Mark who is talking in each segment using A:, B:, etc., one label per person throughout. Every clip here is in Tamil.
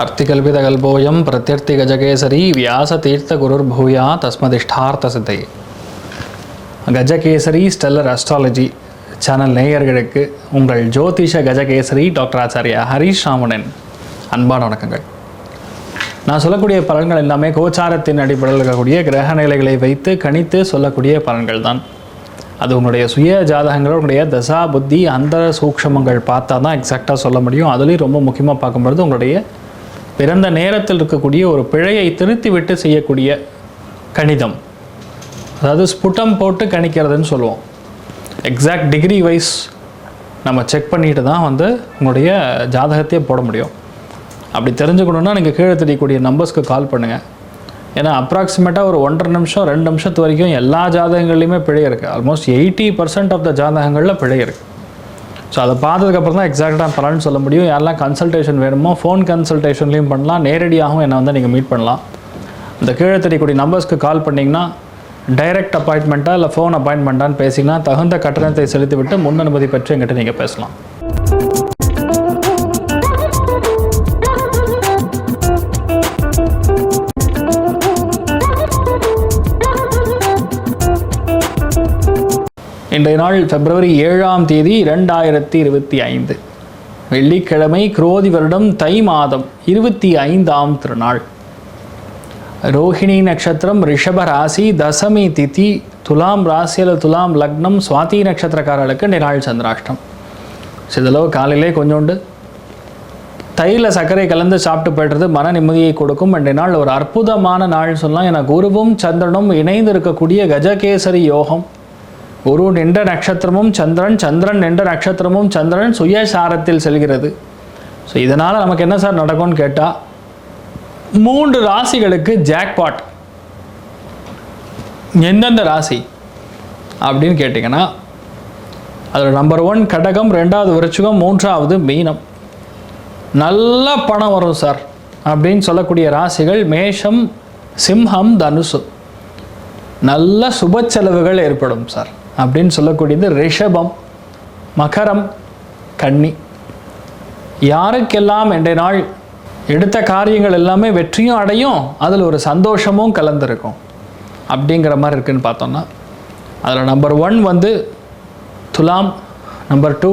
A: அர்த்திகல்பிதகல்போயம் பிரத்யர்த்தி கஜகேசரி வியாச தீர்த்த குருர் பூயா தஸ்மதிஷ்டார்த்த சித்தை கஜகேசரி ஸ்டெல்லர் அஸ்ட்ராலஜி சேனல் நேயர்களுக்கு உங்கள் ஜோதிஷ கஜகேசரி டாக்டர் ஆச்சாரியா ஹரீஷ் ராமணன் அன்பான வணக்கங்கள். நான் சொல்லக்கூடிய பலன்கள் எல்லாமே கோச்சாரத்தின் அடிப்படையில் இருக்கக்கூடிய கிரக நிலைகளை வைத்து கணித்து சொல்லக்கூடிய பலன்கள் தான். அது உங்களுடைய சுய ஜாதகங்கள் உங்களுடைய தசா புத்தி அந்த சூக்ஷமங்கள் பார்த்தா தான் எக்ஸாக்டாக சொல்ல முடியும். அதுலேயும் ரொம்ப முக்கியமாக பார்க்கும்பொழுது உங்களுடைய பிறந்த நேரத்தில் இருக்கக்கூடிய ஒரு பிழையை திருத்தி விட்டு செய்யக்கூடிய கணிதம். அதாவது ஸ்புட்டம் போட்டு கணிக்கிறதுன்னு சொல்லுவோம். எக்ஸாக்ட் டிகிரி வைஸ் நம்ம செக் பண்ணிட்டு தான் வந்து உங்களுடைய ஜாதகத்தையே போட முடியும். அப்படி தெரிஞ்சுக்கணுன்னா நீங்கள் கீழே தெரியக்கூடிய நம்பர்ஸ்க்கு கால் பண்ணுங்கள் ஏன்னா அப்ராக்சிமேட்டாக ஒரு ஒன்றரை நிமிஷம் ரெண்டு நிமிஷத்து வரைக்கும் எல்லா ஜாதகங்கள்லையுமே பிழை இருக்குது almost eighty percent of the ஜாதகங்களில் பிழை இருக்குது ஸோ அதை பார்த்ததுக்கப்புறம் தான் எக்ஸாக்டாக பலன் சொல்ல முடியும். யாரெல்லாம் கன்சல்டேஷன் வேணுமோ ஃபோன் கன்சல்டேஷன்லையும் பண்ணலாம். நேரடியாகவும் என்னை வந்து நீங்கள் மீட் பண்ணலாம். இந்த கீழே தெரியக்கூடிய நம்பர்ஸ்க்கு கால் பண்ணிங்கன்னா டைரக்ட் அப்பாயின்மெண்ட்டாக இல்லை ஃபோன் அப்பாயின்மெண்ட்டான்னு பேசிங்கன்னா தகுந்த கட்டணத்தை செலுத்திவிட்டு முன் அனுமதி பெற்று எங்கிட்ட நீங்கள் பேசலாம். இன்றைய நாள் பிப்ரவரி ஏழாம் தேதி இரண்டாயிரத்தி இருபத்தி ஐந்து. வெள்ளிக்கிழமை குரோதி வருடம் தை மாதம் இருபத்தி ஐந்தாம் திருநாள். ரோஹிணி நட்சத்திரம் ரிஷப ராசி தசமி திதி துலாம் ராசியில் துலாம் லக்னம் சுவாதி நட்சத்திரக்காரர்களுக்கு நிராள் சந்திராஷ்டம். சிதளவு காலையிலே கொஞ்சோண்டு. தையில் சர்க்கரை கலந்து சாப்பிட்டு போய்டுறது மன நிம்மதியை கொடுக்கும். அன்றைய நாள் ஒரு அற்புதமான நாள் சொல்லலாம். என குருவும் சந்திரனும் இணைந்து இருக்கக்கூடிய கஜகேசரி யோகம். குரு நின்ற நட்சத்திரமும் சந்திரன் சந்திரன் நின்ற நட்சத்திரமும் சந்திரன் சுயசாரத்தில் செல்கிறது. ஸோ இதனால் நமக்கு என்ன சார் நடக்கும்னு கேட்டால் மூன்று ராசிகளுக்கு ஜாக்பாட் எந்தெந்த ராசி அப்படின்னு கேட்டிங்கன்னா அதில் நம்பர் ஒன் கடகம் ரெண்டாவது விருச்சிகம் மூன்றாவது மீனம். நல்ல பணம் வரும் சார் அப்படின்னு சொல்லக்கூடிய ராசிகள் மேஷம் சிம்ஹம் தனுசு. நல்ல சுப செலவுகள் ஏற்படும் சார். அப்படின்னு சொல்லக்கூடியது ரிஷபம் மகரம் கன்னி. யாருக்கெல்லாம் இன்றைய நாள் எடுத்த காரியங்கள் எல்லாமே வெற்றியும் அடையும் அதில் ஒரு சந்தோஷமும் கலந்துருக்கும். அப்படிங்கிற மாதிரி இருக்குன்னு பார்த்தோம்னா அதில் நம்பர் ஒன் வந்து துலாம் நம்பர் டூ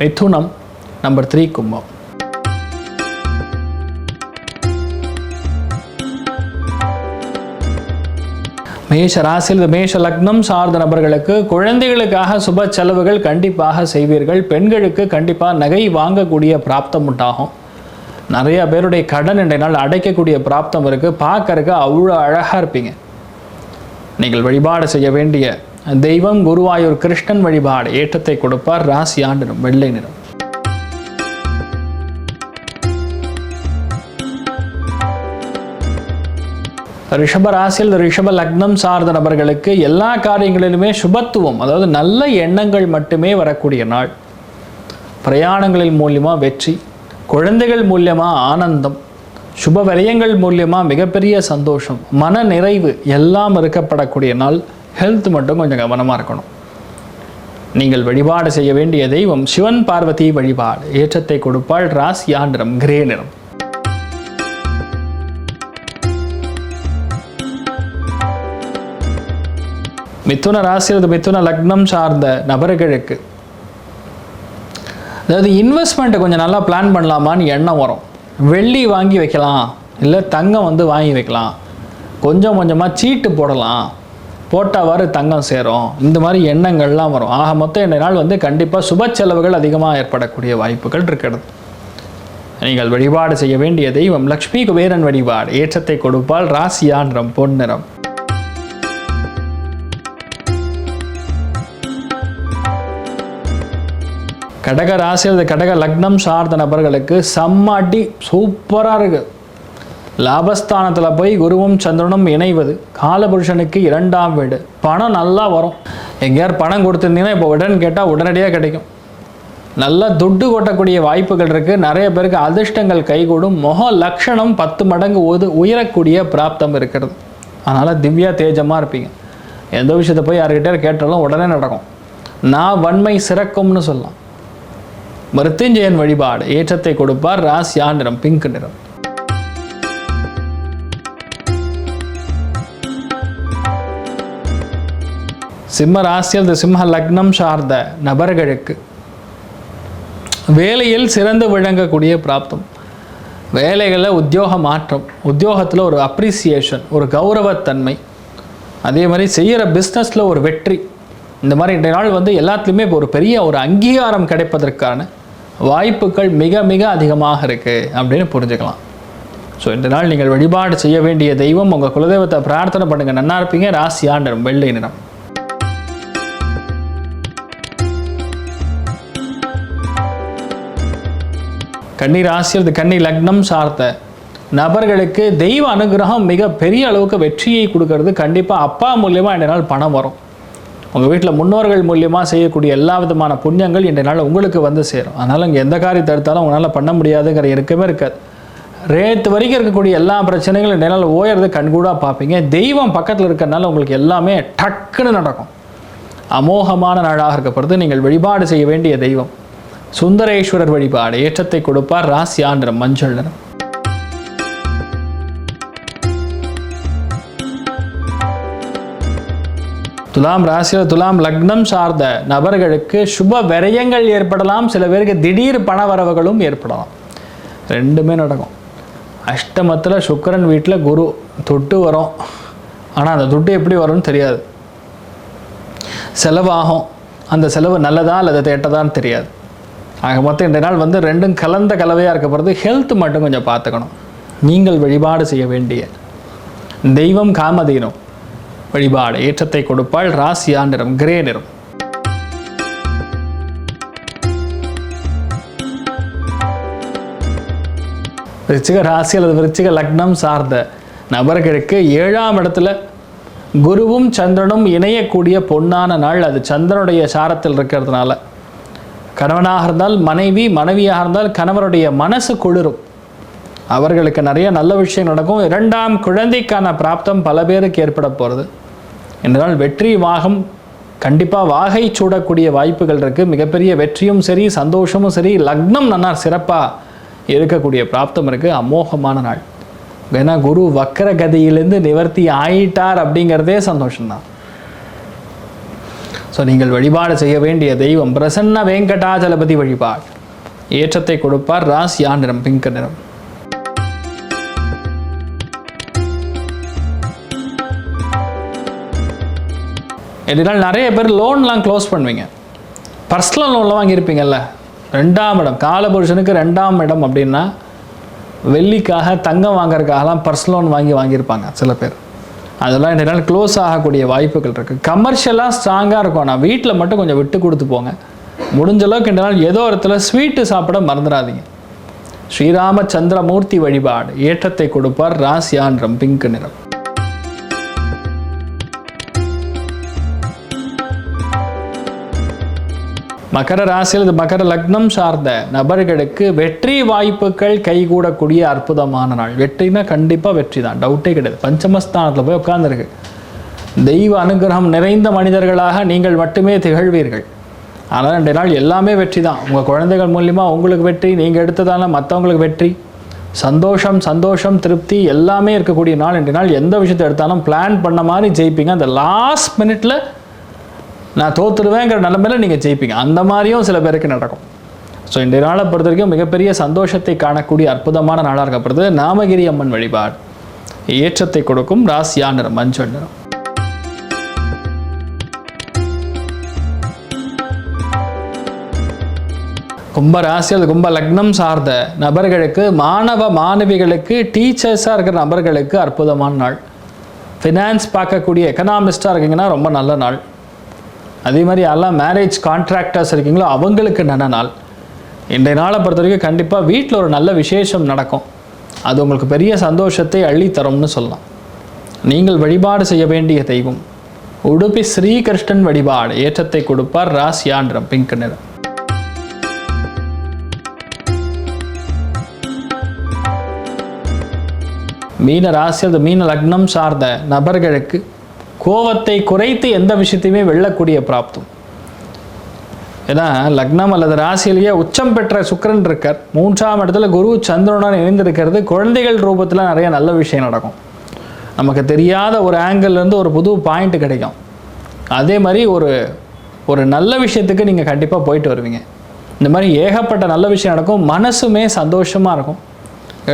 A: மிதுனம் நம்பர் த்ரீ கும்பம். மேஷ ராசியில் மேஷ லக்னம் சார்ந்த நபர்களுக்கு குழந்தைகளுக்காக சுப செலவுகள் கண்டிப்பாக செய்வீர்கள். பெண்களுக்கு கண்டிப்பாக நகை வாங்கக்கூடிய பிராப்தம் உண்டாகும். நிறைய பேருடைய கடன் இன்றைய நாள் அடைக்கக்கூடிய பிராப்தம் இருக்குது பார்க்கறக்கு அவ்வளோ அழகாக இருப்பீங்க. நீங்கள் வழிபாடு செய்ய வேண்டிய தெய்வம் குருவாயூர் கிருஷ்ணன் வழிபாடு ஏற்றத்தை கொடுப்பார். ராசி ஆண்டு வெள்ளை நிறம். ரிஷப ராசியில் ரிஷப லக்னம் சார்ந்த நபர்களுக்கு எல்லா காரியங்களிலுமே சுபத்துவம் அதாவது நல்ல எண்ணங்கள் மட்டுமே வரக்கூடிய நாள். பிரயாணங்களின் மூலியமாக வெற்றி குழந்தைகள் மூலியமாக ஆனந்தம் சுப விரயங்கள் மூலியமாக மிகப்பெரிய சந்தோஷம் மன நிறைவு எல்லாம் இருக்கப்படக்கூடிய நாள். ஹெல்த் மட்டும் கொஞ்சம் கவனமாக இருக்கணும். நீங்கள் வழிபாடு செய்ய வேண்டிய தெய்வம் சிவன் பார்வதி வழிபாடு ஏற்றத்தை கொடுப்பாள் ராசி ஆண்டிரம் கிரே நிறம். மிதுன ராசியில் மிதுன லக்னம் சார்ந்த நபர்களுக்கு. அதாவது இன்வெஸ்ட்மெண்ட்டை கொஞ்சம் நல்லா பிளான் பண்ணலாமான்னு எண்ணம் வரும். வெள்ளி வாங்கி வைக்கலாம். இல்லை தங்கம் வந்து வாங்கி வைக்கலாம். கொஞ்சம் கொஞ்சமாக சீட்டு போடலாம். போட்டாவாறு தங்கம் சேரும். இந்த மாதிரி எண்ணங்கள்லாம் வரும். ஆக மொத்தம் இந்த நாள் வந்து கண்டிப்பாக சுப செலவுகள் அதிகமாக ஏற்படக்கூடிய வாய்ப்புகள் இருக்கிறது. நீங்கள் வழிபாடு செய்ய வேண்டிய தெய்வம் லக்ஷ்மி குபேரன் வழிபாடு. ஏற்றத்தை கொடுப்பால் ராசியா நிறம். பொன்னிறம் கடக ராசி அல்லது கடக லக்னம் சார்ந்த நபர்களுக்கு சம்மாட்டி சூப்பராக இருக்கு. லாபஸ்தானத்தில் போய் குருவும் சந்திரனும் இணைவது. காலபுருஷனுக்கு இரண்டாம் வீடு. பணம் நல்லா வரும். எங்கேயார் பணம் கொடுத்துருந்தீங்கன்னா இப்போ உடனே கேட்டால் உடனடியாக கிடைக்கும். நல்லா துட்டு கொட்டக்கூடிய வாய்ப்புகள் இருக்குது நிறைய பேருக்கு அதிர்ஷ்டங்கள் கைகூடும். முக லட்சணம் பத்து மடங்கு ஒது உயரக்கூடிய பிராப்தம் இருக்கிறது. அதனால் திவ்யா தேஜமாக இருப்பீங்க. எந்த விஷயத்தை போய் யார்கிட்ட கேட்டாலும் உடனே நடக்கும். நான் வன்மை சிறக்கும்னு சொல்லலாம். மருத்துஞ்சயன் வழிபாடு. ஏற்றத்தை கொடுப்பார். ராசியா நிறம் பிங்க் நிறம். சிம்ம ராசி அல்லது சிம்ம லக்னம் சார்ந்த நபர்களுக்கு வேலையில் சிறந்து விளங்கக்கூடிய பிராப்தம். வேலைகளில் உத்தியோக மாற்றம். உத்தியோகத்தில் ஒரு அப்ரிசியேஷன் ஒரு கௌரவத்தன்மை. அதே மாதிரி செய்கிற பிஸ்னஸில் ஒரு வெற்றி. இந்த மாதிரி இன்றைய நாள் வந்து எல்லாத்துலேயுமே இப்போ ஒரு பெரிய ஒரு அங்கீகாரம் கிடைப்பதற்கான வாய்ப்புகள் மிக மிக அதிகமாக இருக்குது அப்படின்னு புரிஞ்சுக்கலாம். ஸோ இந்த நாள் நீங்கள் வழிபாடு செய்ய வேண்டிய தெய்வம் உங்கள் குலதெய்வத்தை பிரார்த்தனை பண்ணுங்கள் நல்லா இருப்பீங்க. ராசி ஆண்டரும் வெள்ளை நிறம். கன்னி ராசி அல்லது கன்னி லக்னம் சார்ந்த நபர்களுக்கு தெய்வ அனுகிரகம் மிக பெரிய அளவுக்கு வெற்றியை கொடுக்கறது. கண்டிப்பாக அப்பா மூலியமாக இந்த நாள் பணம் வரும். உங்கள் வீட்டில் முன்னோர்கள் மூலியமாக செய்யக்கூடிய எல்லா விதமான புண்ணியங்கள் இன்றைய நாள் உங்களுக்கு வந்து சேரும். அதனால் இங்கே எந்த காரியத்தை எடுத்தாலும் உங்களால் பண்ண முடியாதுங்கிற இருக்கவே இருக்காது. ரேத்து வரைக்கும் இருக்கக்கூடிய எல்லா பிரச்சனைகளும் இன்றைய நாள் ஓயறது கண்கூடாக பார்ப்பீங்க. தெய்வம் பக்கத்தில் இருக்கிறனால உங்களுக்கு எல்லாமே டக்குன்னு நடக்கும். அமோகமான நாளாக இருக்கப்படுறது நீங்கள் வழிபாடு செய்ய வேண்டிய தெய்வம். சுந்தரேஸ்வரர் வழிபாடு ஏற்றத்தை கொடுப்பார் ராசி ஆண்டிரம் மஞ்சள் நிறம். துலாம் ராசியில் துலாம் லக்னம் சார்ந்த நபர்களுக்கு சுப விரயங்கள் ஏற்படலாம். சில பேருக்கு திடீர் பண வரவுகளும் ஏற்படலாம். ரெண்டுமே நடக்கும். அஷ்டமத்தில் சுக்கரன் வீட்டில் குரு தொட்டு வரும். ஆனால் அந்த தொட்டு எப்படி வரும்னு தெரியாது. செலவாகும் அந்த செலவு நல்லதா அல்லது தேட்டதான்னு தெரியாது. ஆக மொத்தம் இந்த நாள் வந்து ரெண்டும் கலந்த கலவையாக இருக்க போகிறது ஹெல்த் மட்டும் கொஞ்சம் பார்த்துக்கணும். நீங்கள் வழிபாடு செய்ய வேண்டிய தெய்வம் காமதீனம் வழிபாடு ஏற்றத்தை கொடுப்பாள் ராசியா நிறம் கிரே நிறம். விருச்சிக ராசி அல்லது விருச்சிக லக்னம் சார்ந்த நபர்களுக்கு ஏழாம் இடத்துல குருவும் சந்திரனும் இணையக்கூடிய பொன்னான நாள். அது சந்திரனுடைய சாரத்தில் இருக்கிறதுனால. கணவனாக இருந்தால் மனைவி மனைவியாக இருந்தால் கணவருடைய மனசு குளிரும். அவர்களுக்கு நிறைய நல்ல விஷயம் நடக்கும். இரண்டாம் குழந்தைக்கான பிராப்தம் பல பேருக்கு ஏற்பட போகிறது என்றால் வெற்றி வாகம் கண்டிப்பாக வாகை சூடக்கூடிய வாய்ப்புகள் இருக்குது மிகப்பெரிய வெற்றியும் சரி சந்தோஷமும் சரி லக்னம் நன்னா சிறப்பாக இருக்கக்கூடிய பிராப்தம் இருக்குது அமோகமான நாள். ஏன்னா குரு வக்கர கதையிலேருந்து நிவர்த்தி ஆயிட்டார் அப்படிங்கிறதே சந்தோஷம்தான். ஸோ நீங்கள் வழிபாடு செய்ய வேண்டிய தெய்வம் பிரசன்ன வெங்கடாஜலபதி வழிபாடு. ஏற்றத்தை கொடுப்பார். ராசியா நிறம் பிங்க் நிறம் இதனால் நிறைய பேர் லோன்லாம் க்ளோஸ் பண்ணுவீங்க. பர்சனல் லோன்லாம் வாங்கியிருப்பீங்கல்ல. ரெண்டாம் இடம் காலபுருஷனுக்கு ரெண்டாம் இடம் அப்படின்னா வெள்ளிக்காக தங்கம் வாங்குறதுக்காகலாம் பர்சனல் லோன் வாங்கி வாங்கியிருப்பாங்க சில பேர். அதெல்லாம் இதனால் க்ளோஸ் ஆகக்கூடிய வாய்ப்புகள் இருக்குது கமர்ஷியலாக ஸ்ட்ராங்காக இருக்கும். ஆனால் வீட்டில் மட்டும் கொஞ்சம் விட்டு கொடுத்து போங்க. முடிஞ்ச அளவுக்கு இந்த நாள் ஏதோ இடத்துல ஸ்வீட்டு சாப்பிட மறந்துடாதீங்க. ஸ்ரீராமச்சந்திரமூர்த்தி வழிபாடு ஏற்றத்தை கொடுப்பார் ராசியான்றம் பிங்க் நிறம். மகர ராசியில் இது மகர லக்னம் சார்ந்த நபர்களுக்கு வெற்றி வாய்ப்புகள் கைகூடக்கூடிய அற்புதமான நாள். வெற்றினா கண்டிப்பாக வெற்றி தான். டவுட்டே கிடையாது. பஞ்சமஸ்தானத்தில் போய் உட்காந்துருக்கு தெய்வ அனுகிரகம் நிறைந்த மனிதர்களாக நீங்கள் மட்டுமே திகழ்வீர்கள். ஆனால் ரெண்டு நாள் எல்லாமே வெற்றி தான். உங்கள் குழந்தைகள் மூலிமா உங்களுக்கு வெற்றி நீங்கள் எடுத்ததால மற்றவங்களுக்கு வெற்றி. சந்தோஷம் சந்தோஷம் திருப்தி எல்லாமே இருக்கக்கூடிய நாள். ரெண்டு நாள் எந்த விஷயத்தை எடுத்தாலும் பிளான் பண்ண மாதிரி ஜெயிப்பீங்க. அந்த லாஸ்ட் மினிட்ல நான் தோத்துருவேங்கிற நிலமையில நீங்கள் ஜெயிப்பீங்க. அந்த மாதிரியும் சில பேருக்கு நடக்கும். ஸோ இந்த நாளை பொறுத்த வரைக்கும் மிகப்பெரிய சந்தோஷத்தை காணக்கூடிய அற்புதமான நாளாக இருக்கப்படுறது நாமகிரி அம்மன் வழிபாடு. ஏற்றத்தை கொடுக்கும் ராசியா நிறம் மஞ்சள் நிறம் கும்ப ராசி அல்லது கும்ப லக்னம் சார்ந்த நபர்களுக்கு மாணவ மாணவிகளுக்கு டீச்சர்ஸாக இருக்கிற நபர்களுக்கு அற்புதமான நாள். ஃபினான்ஸ் பார்க்கக்கூடிய எக்கனாமிஸ்டாக இருக்கீங்கன்னா ரொம்ப நல்ல நாள். அதே மாதிரி எல்லாம் மேரேஜ் கான்ட்ராக்டர்ஸ் இருக்கீங்களோ அவங்களுக்கு நல்ல நாள். இன்றைய நாளை பொறுத்த வரைக்கும் கண்டிப்பாக வீட்டில் ஒரு நல்ல விசேஷம் நடக்கும். அது உங்களுக்கு பெரிய சந்தோஷத்தை அள்ளித்தரும்னு சொல்லலாம். நீங்கள் வழிபாடு செய்ய வேண்டிய தெய்வம். உடுப்பி ஸ்ரீகிருஷ்ணன் வழிபாடு. ஏற்றத்தை கொடுப்பார் ராசியான்றம் பிங்க் நிறம். மீன ராசி அது மீன லக்னம் சார்ந்த நபர்களுக்கு கோவத்தை குறைத்து எந்த விஷயத்தையுமே வெல்லக்கூடிய பிராப்தம். ஏன்னா லக்னம் அல்லது ராசியிலேயே உச்சம் பெற்ற சுக்கரன் இருக்கார். மூன்றாம் இடத்துல குரு சந்திரனுடன் இணைந்திருக்கிறது. குழந்தைகள் ரூபத்தில் நிறைய நல்ல விஷயம் நடக்கும். நமக்கு தெரியாத ஒரு ஆங்கிள்லேருந்து ஒரு புது பாயிண்ட் கிடைக்கும். அதே மாதிரி ஒரு ஒரு நல்ல விஷயத்துக்கு நீங்கள் கண்டிப்பாக போயிட்டு வருவீங்க. இந்த மாதிரி ஏகப்பட்ட நல்ல விஷயம் நடக்கும். மனசுமே சந்தோஷமாக இருக்கும்.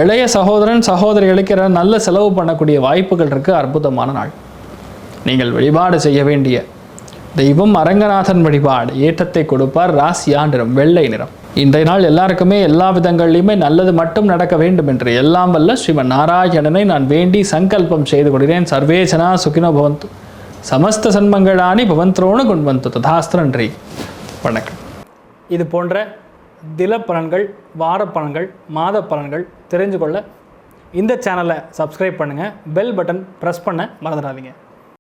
A: இளைய சகோதரன் சகோதரிகளுக்கு நல்ல செலவு பண்ணக்கூடிய வாய்ப்புகள் இருக்குது அற்புதமான நாள். நீங்கள் வழிபாடு செய்ய வேண்டிய தெய்வம் அரங்கநாதன் வழிபாடு ஏற்றத்தை கொடுப்பார். ராசியா நிறம் வெள்ளை நிறம். இன்றைய நாள் எல்லாருக்குமே எல்லா விதங்கள்லையுமே நல்லது மட்டும் நடக்க வேண்டும் என்று எல்லாம் வல்ல ஸ்ரீமன் நாராயணனை நான் வேண்டி சங்கல்பம் செய்து கொள்கிறேன். சர்வேஜனா சுகினோ பவந்து. சமஸ்த சன்மங்களானி பவந்த்ரோணு குண்வந்து. ததாஸ்து நன்றி. வணக்கம். இது போன்ற தில பலன்கள் வார பலன்கள் மாத பலன்கள் தெரிஞ்சு கொள்ள இந்த சேனலை சப்ஸ்கிரைப் பண்ணுங்கள் பெல் பட்டன் ப்ரெஸ் பண்ண மறந்துடாதீங்க.